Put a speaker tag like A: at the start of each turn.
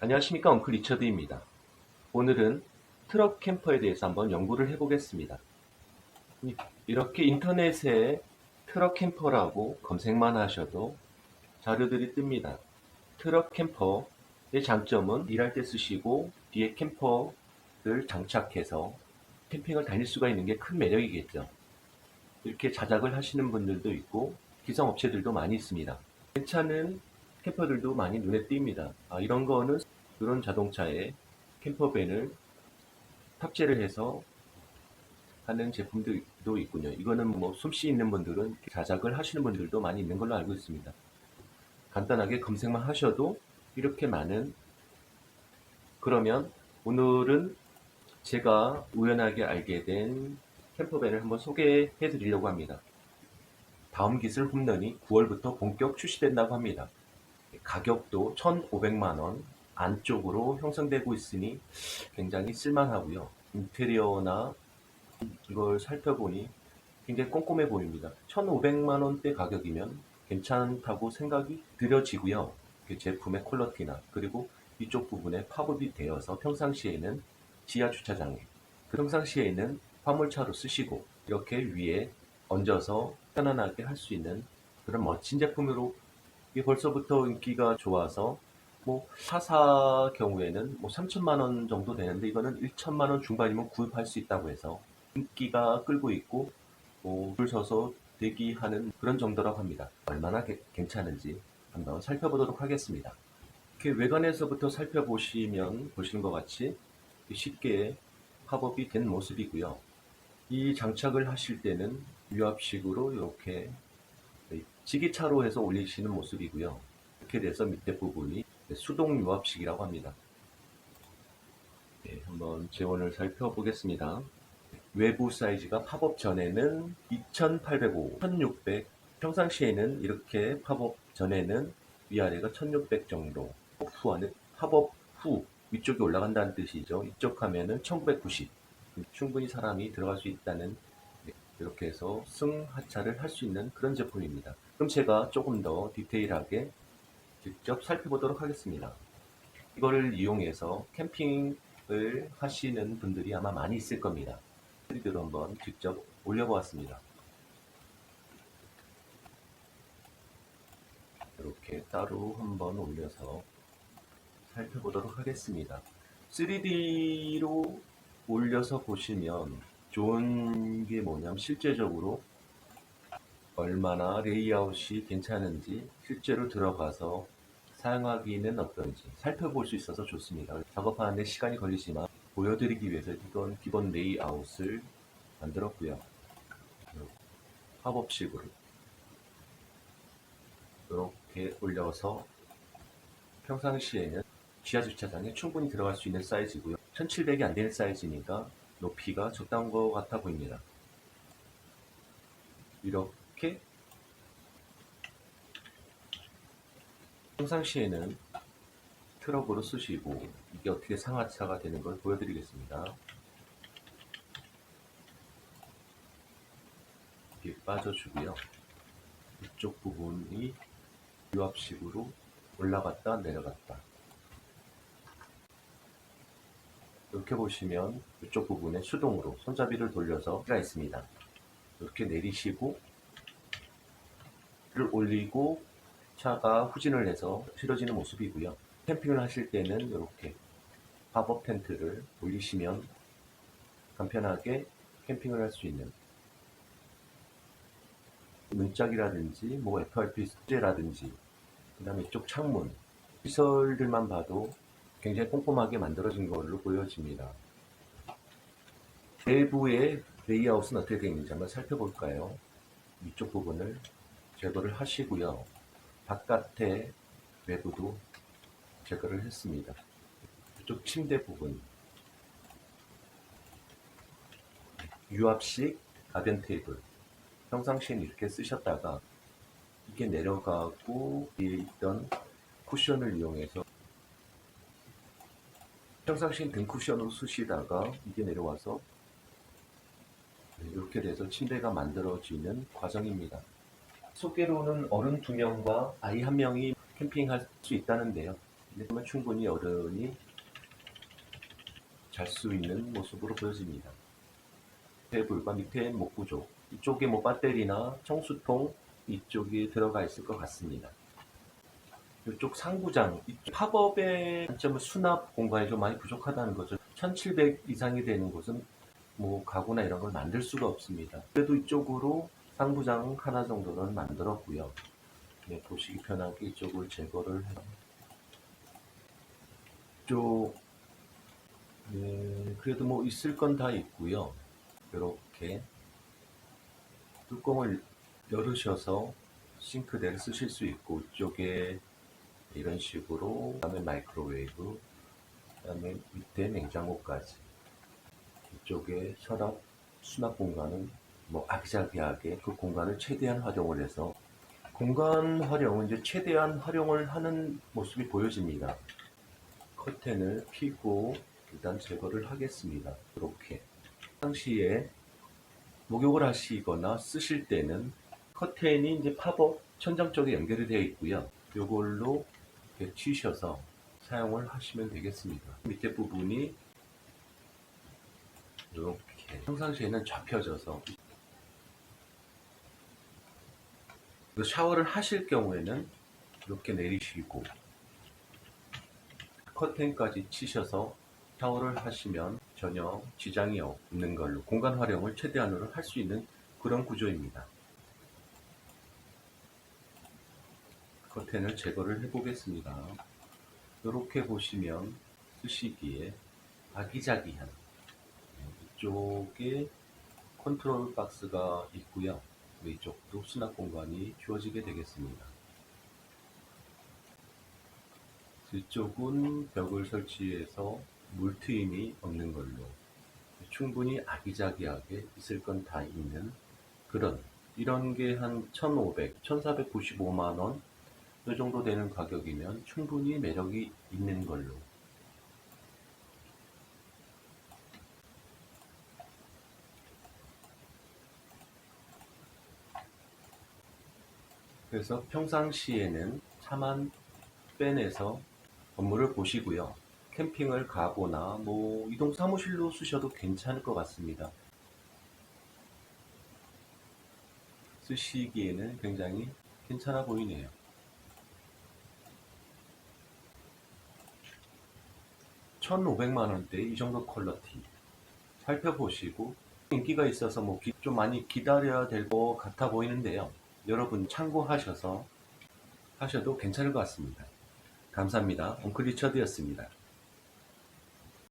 A: 안녕하십니까 엉클 리처드입니다. 오늘은 트럭 캠퍼에 대해서 한번 연구를 해보겠습니다. 이- 이렇게 인터넷에 트럭 캠퍼라고 검색만 하셔도 자료들이 뜹니다. 트럭 캠퍼의 장점은 일할 때 쓰시고 뒤에 캠퍼를 장착해서 캠핑을 다닐 수가 있는 게 큰 매력이겠죠. 이렇게 자작을 하시는 분들도 있고 기성업체들도 많이 있습니다. 괜찮은 캠퍼들도 많이 눈에 띕니다. 아, 이런 거는 그런 자동차에 캠퍼밴을 탑재를 해서 하는 제품들도 있군요. 이거는 뭐 솜씨 있는 분들은 자작을 하시는 분들도 많이 있는 걸로 알고 있습니다. 간단하게 검색만 하셔도 이렇게 많은 그러면 오늘은 제가 우연하게 알게 된 캠퍼밴을 한번 소개해 드리려고 합니다. 다음 기술 홈런이 9월부터 본격 출시된다고 합니다. 가격도 1,500만 원 안쪽으로 형성되고 있으니 굉장히 쓸만하고요. 인테리어나 이걸 살펴보니 굉장히 꼼꼼해 보입니다. 1,500만 원대 가격이면 괜찮다고 생각이 들여지고요. 그 제품의 퀄러티나 그리고 이쪽 부분에 팝업이 되어서 평상시에는 지하 주차장에 그 평상시에는 화물차로 쓰시고 이렇게 위에 얹어서 편안하게 할 수 있는 그런 멋진 제품으로 이게 벌써부터 인기가 좋아서 뭐 사사 경우에는 뭐 3천만 원 정도 되는데 이거는 1천만 원 중반이면 구입할 수 있다고 해서 인기가 끌고 있고 뭐 줄 서서 대기하는 그런 정도라고 합니다. 얼마나 게- 괜찮은지 한번 살펴보도록 하겠습니다. 이렇게 외관에서부터 살펴보시면 보시는 것 같이 쉽게 팝업이 된 모습이고요. 이 장착을 하실 때는 유압식으로 이렇게 지기차로 해서 올리시는 모습이고요. 이렇게 돼서 밑에 부분이 수동 유압식이라고 합니다. 네, 한번 재원을 살펴보겠습니다. 외부 사이즈가 팝업 전에는 2805, 1600, 평상시에는 이렇게 팝업 전에는 위아래가 1600 정도, 후와는 팝업 후 위쪽이 올라간다는 뜻이죠. 이쪽 하면은 1990. 충분히 사람이 들어갈 수 있다는 네, 이렇게 해서 승하차를 할 수 있는 그런 제품입니다. 그럼 제가 조금 더 디테일하게 직접 살펴보도록 하겠습니다. 이거를 이용해서 캠핑을 하시는 분들이 아마 많이 있을 겁니다. 트리드로 한번 직접 올려보았습니다. 이렇게 따로 한번 올려서 살펴보도록 하겠습니다. 3D로 올려서 보시면 좋은 게 뭐냐면 실제적으로 얼마나 레이아웃이 괜찮은지 실제로 들어가서 사용하기는 어떤지 살펴볼 수 있어서 좋습니다. 작업하는데 시간이 걸리지만 보여드리기 위해서 이건 기본 레이아웃을 만들었고요. 팝업식으로 이렇게 올려서 평상시에는 지하 주차장에 충분히 들어갈 수 있는 사이즈고요. 1700이 안 되는 사이즈니까 높이가 적당한 것 같아 보입니다. 이렇게 평상시에는 트럭으로 쓰시고 이게 어떻게 상하차가 되는 걸 보여드리겠습니다. 이렇게 빠져주고요. 이쪽 부분이 유압식으로 올라갔다 내려갔다 이렇게 보시면 이쪽 부분에 수동으로 손잡이를 돌려서 가 있습니다. 이렇게 내리시고 를 올리고 차가 후진을 해서 실어지는 모습이고요. 캠핑을 하실 때는 이렇게 팝업 텐트를 올리시면 간편하게 캠핑을 할 수 있는 문짝이라든지 뭐 FRP 숙제라든지 그 다음에 이쪽 창문 시설들만 봐도 굉장히 꼼꼼하게 만들어진 걸로 보여집니다. 내부의 레이아웃은 어떻게 되어 있는지 한번 살펴볼까요? 이쪽 부분을 제거를 하시고요. 바깥의 외부도 제거를 했습니다. 이쪽 침대 부분 유압식 가든 테이블 평상시엔 이렇게 쓰셨다가 이게 내려가고 위에 있던 쿠션을 이용해서 평상시엔 등 쿠션으로 쓰시다가 이게 내려와서 이렇게 돼서 침대가 만들어지는 과정입니다. 소개로는 어른 두 명과 아이 한 명이 캠핑할 수 있다는데요. 그러면 충분히 어른이 잘 수 있는 모습으로 보여집니다. 테이블과 밑에 목 구조 이쪽에 뭐 배터리나 청수통 이쪽에 들어가 있을 것 같습니다. 이쪽 상부장 이쪽 팝업의 단점은 수납 공간이 좀 많이 부족하다는 거죠. 1700 이상이 되는 곳은 뭐 가구나 이런 걸 만들 수가 없습니다. 그래도 이쪽으로 상부장 하나 정도는 만들었고요. 네, 보시기 편하게 이쪽을 제거를 해서 이쪽 네, 그래도 뭐 있을 건 다 있고요. 이렇게 뚜껑을 열으셔서 싱크대를 쓰실 수 있고 이쪽에 이런 식으로 그다음에 마이크로웨이브 그다음에 밑에 냉장고까지 이쪽에 서랍 수납 공간은 뭐 아기자기하게 그 공간을 최대한 활용을 해서 공간 활용은 이제 최대한 활용을 하는 모습이 보여집니다. 커튼을 피고 일단 제거를 하겠습니다. 이렇게 평시에 목욕을 하시거나 쓰실 때는 커튼이 이제 팝업 천장 쪽에 연결이 되어 있고요. 이걸로 이렇게 치셔서 사용을 하시면 되겠습니다. 밑에 부분이 이렇게 평상시에는 접혀져서 그 샤워를 하실 경우에는 이렇게 내리시고 커튼까지 치셔서 샤워를 하시면 전혀 지장이 없는 걸로 공간 활용을 최대한으로 할 수 있는 그런 구조입니다. 커튼을 제거를 해 보겠습니다. 이렇게 보시면 쓰시기에 아기자기한 이쪽에 컨트롤 박스가 있고요. 이쪽도 수납 공간이 주어지게 되겠습니다. 이쪽은 벽을 설치해서 물트임이 없는 걸로 충분히 아기자기하게 있을 건 다 있는 그런 이런 게 한 1,500, 1,495만 원, 이 정도 되는 가격이면 충분히 매력이 있는 걸로. 그래서 평상시에는 차만 빼내서 건물을 보시고요. 캠핑을 가거나 뭐 이동 사무실로 쓰셔도 괜찮을 것 같습니다. 쓰시기에는 굉장히 괜찮아 보이네요. (1500만 원대) 이 정도 퀄러티 살펴보시고 인기가 있어서 뭐 좀 많이 기다려야 될 것 같아 보이는데요. 여러분 참고하셔서 하셔도 괜찮을 것 같습니다. 감사합니다. 엉클 리처드였습니다.